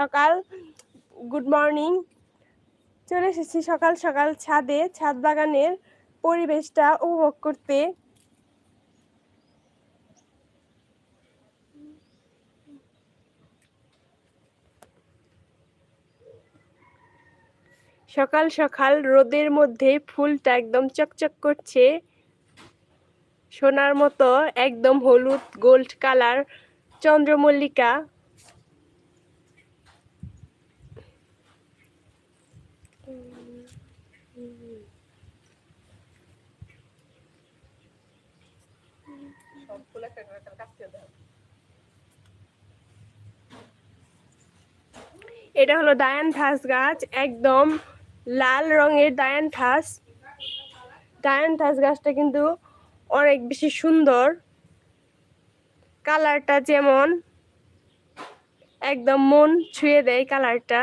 সকাল good morning চলে এসেছি সকাল সকাল ছাদে, ছাদ বাগানের পরিবেশটা উপভোগ করতে। সকাল সকাল রোদের মধ্যে ফুলটা একদম চকচক করছে। সোনার মতো একদম হলুদ গোল্ড কালার চন্দ্রমল্লিকা। এটা হলো ডায়ানথাস গাছ, একদম লাল রঙের ডায়ানথাস ডায়ানথাস গাছটা কিন্তু অনেক বেশি সুন্দর। কালারটা যেমন একদম মন ছুঁয়ে দেয় কালারটা।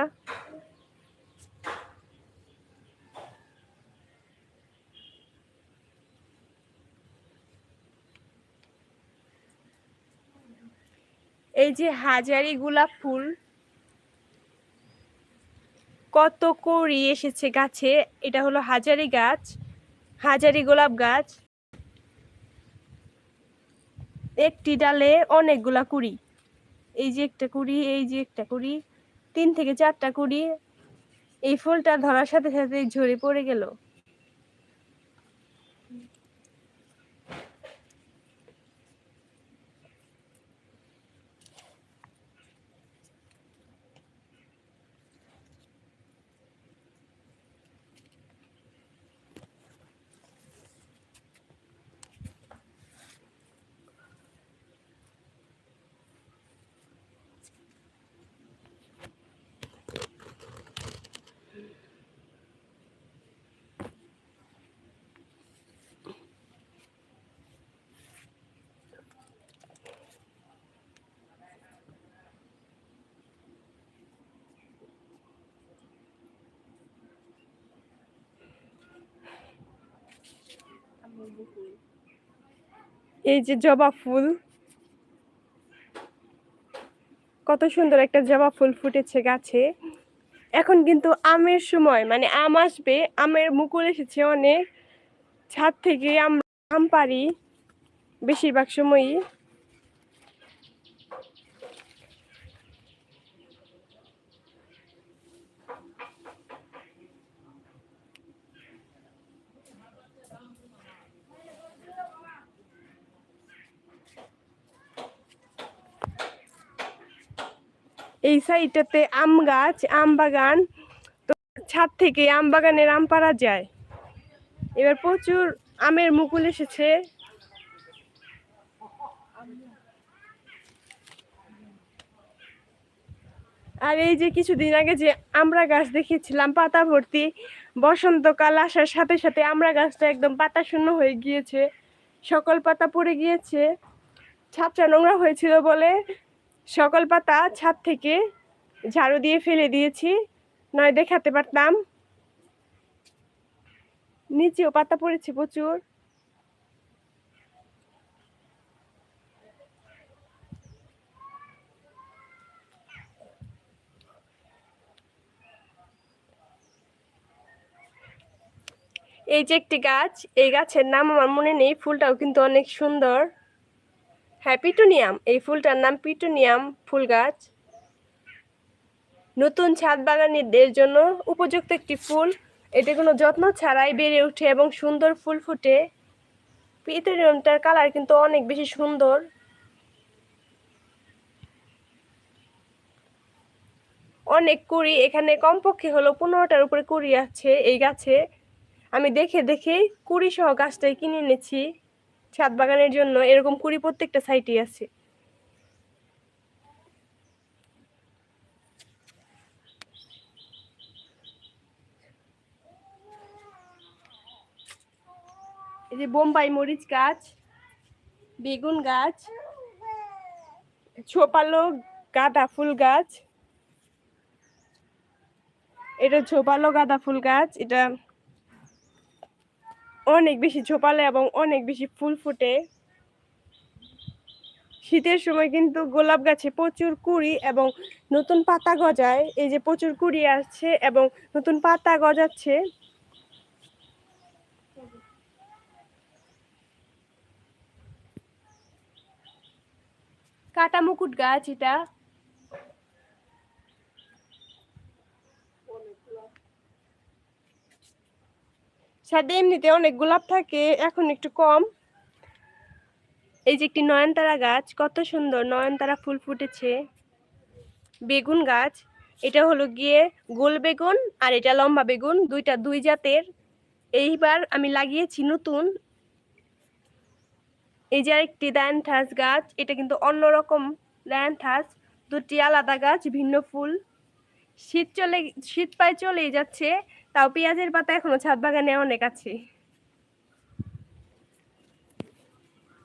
এই যে হাজারি গোলাপ ফুল, কত কড়ি এসেছে গাছে, এটা হলো হাজারি গাছ, হাজারি গোলাপ গাছ। একটি ডালে অনেকগুলা কুড়ি, এই যে একটা কুড়ি, এই যে একটা কুড়ি, তিন থেকে চারটা কুড়ি, এই ফুলটা ধরার সাথে সাথে ঝরে পড়ে গেল। এই যে জবা ফুল। কত সুন্দর একটা জবা ফুল ফুটেছে গাছে। এখন কিন্তু আমের সময় মানে আম আসবে, আমের মুকুল এসেছে অনেক। ছাদ থেকে আম আম পারি বেশিরভাগ সময়ই। এই সাইডটাতে আম গাছ, আম বাগান। তো ছাদ থেকে আম বাগানের আম পাড়া যায়। এবার প্রচুর আমের মুকুল এসেছে। আর এই যে কিছুদিন আগে যে আমরা গাছ দেখিয়েছিলাম, পাতা ভর্তি, বসন্তকাল আসার সাথে সাথে আমরা গাছটা একদম পাতা শূন্য হয়ে গিয়েছে। সকল পাতা পড়ে গিয়েছে। ছাপচা নোংরা হয়েছিল বলে সকল পাতা ছাদ থেকে ঝাড়ু দিয়ে ফেলে দিয়েছি, নয় দেখাতে পারতাম। নিচেও পাতা পড়েছে প্রচুর। এই যে একটি গাছ, এই গাছের নাম আমার মনে নেই, ফুলটাও কিন্তু অনেক সুন্দর। হ্যাঁ পিটুনিয়াম। এই ফুলটার নাম পিটুনিয়াম ফুল গাছ নতুন ছাদ বাগানীদের জন্য উপযুক্ত একটি ফুল। এতে কোনো যত্ন ছাড়াই বেড়ে ওঠে এবং সুন্দর ফুল ফুটে। পিটুনিয়ামটার কালার কিন্তু অনেক বেশি সুন্দর। অনেক কুড়ি এখানে কমপক্ষে হলো পনেরোটার উপরে কুড়ি আছে এই গাছে। আমি দেখে দেখে কুড়ি সহ গাছটাই কিনে এনেছি। ছাদ বাগানের জন্য এরকম কুড়ি প্রত্যেকটা সাইটই আছে। এই যে বোম্বাই মরিচ গাছ, বেগুন গাছ, ছোপালো গাঁদা ফুল গাছ, এটা ছোপালো গাঁদা ফুল গাছ, এটা অনেক বেশি ঝোপালে এবং অনেক বেশি ফুল ফুটে। শীতের সময় কিন্তু গোলাপ গাছে প্রচুর কুড়ি এবং নতুন পাতা গজায়। এই যে প্রচুর কুড়ি আসছে এবং নতুন পাতা গজাচ্ছে। কাটা মুকুট গাছ এটা। সাথে এমনিতে অনেক গোলাপ থাকে, এখন একটু কম। এই যে একটি নয়নতারা গাছ, কত সুন্দর নয়নতারা ফুল ফুটেছে। বেগুন গাছ, এটা হলো গিয়ে গোল বেগুন আর এটা লম্বা বেগুন, দুইটা দুই জাতের। এইবার আমি লাগিয়েছি নতুন। এই যে আরেকটি ডায়ান্থাস গাছ, এটা কিন্তু অন্যরকম ডায়ান্থাস দুটি আলাদা গাছ, ভিন্ন ফুল। শীত চলে, শীত প্রায় চলেই যাচ্ছে। তাও পেঁয়াজের পাতা এখনও ছাদ বাগানে অনেক আছে।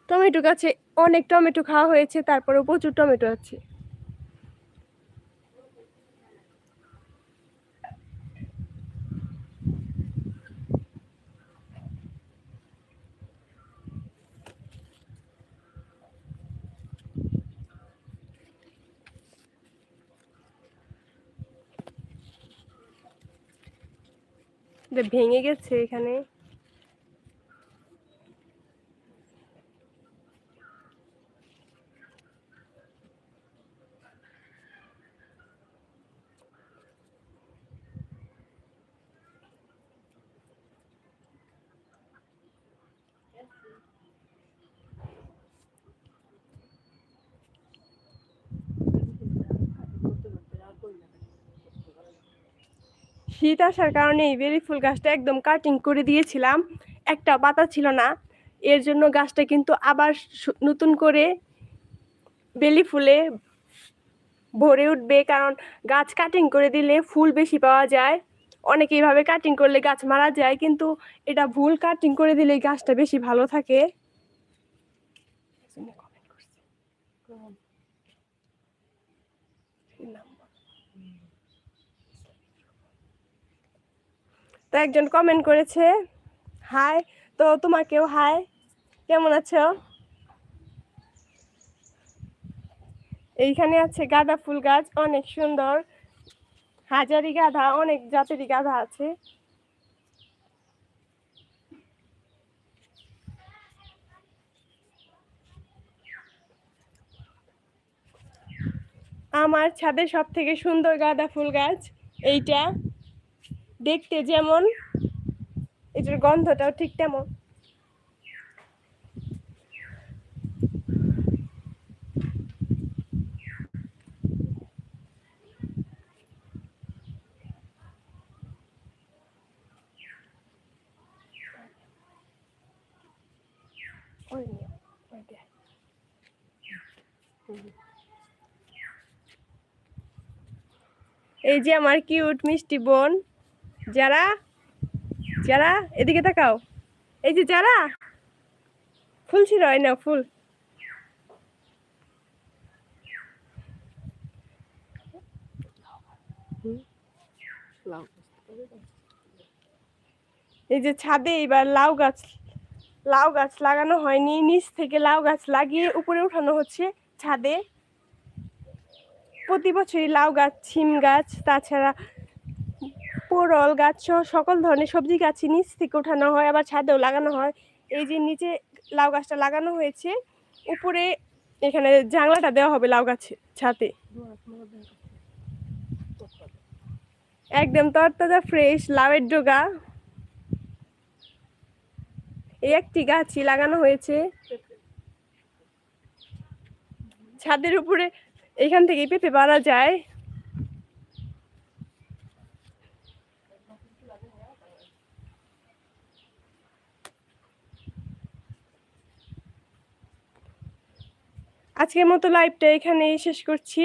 টমেটো গাছে অনেক টমেটো খাওয়া হয়েছে, তারপরেও প্রচুর টমেটো আছে। ভেঙে গেছে এখানে। শীত আসার কারণে এই বেরি ফুল গাছটা একদম কাটিং করে দিয়েছিলাম। একটা পাতা ছিল না। এর জন্য গাছটা কিন্তু আবার নতুন করে বেলি ফুলে ভরে উঠবে। কারণ গাছ কাটিং করে দিলে ফুল বেশি পাওয়া যায়। অনেকে এইভাবে কাটিং করলে গাছ মারা যায়। কিন্তু এটা ভুল কাটিং করে দিলে গাছটা বেশি ভালো থাকে। তো একজন কমেন্ট করেছে হাই তো তোমাকেও হাই কেমন আছো? এইখানে আছে গাঁদা ফুল গাছ, অনেক সুন্দর, হাজারি গাধা অনেক জাতেরই গাধা আছে। আমার ছাদে সব থেকে সুন্দর গাঁদা ফুল গাছ এইটা। দেখতে যেমন এটার গন্ধটাও ঠিক তেমন। এই যে আমার কিউট মিষ্টি বোন যারা যারা, এদিকে তাকাও। এই যে যারা, ফুল ছিল, এই নাও ফুল। এই যে ছাদে এবার লাউ গাছ লাউ গাছ লাগানো হয়নি, নিচ থেকে লাউ গাছ লাগিয়ে উপরে উঠানো হচ্ছে ছাদে। প্রতি বছরই লাউ গাছ সিম গাছ, তাছাড়া পোড়ল গাছ সহ সকল ধরনের সবজি গাছই নিচ থেকে ওঠানো হয়, আবার ছাদেও লাগানো হয়। এই যে নিচে লাউ গাছটা লাগানো হয়েছে, উপরে এখানে জানলাটা দেওয়া হবে লাউ গাছে ছাদে একদম তরতাজা ফ্রেশ লাউয়ের ডোগা। এই একটি গাছই লাগানো হয়েছে। ছাদের উপরে এখান থেকেই পেঁপে পারা যায়। আজকের মতো লাইভটা এখানেই শেষ করছি।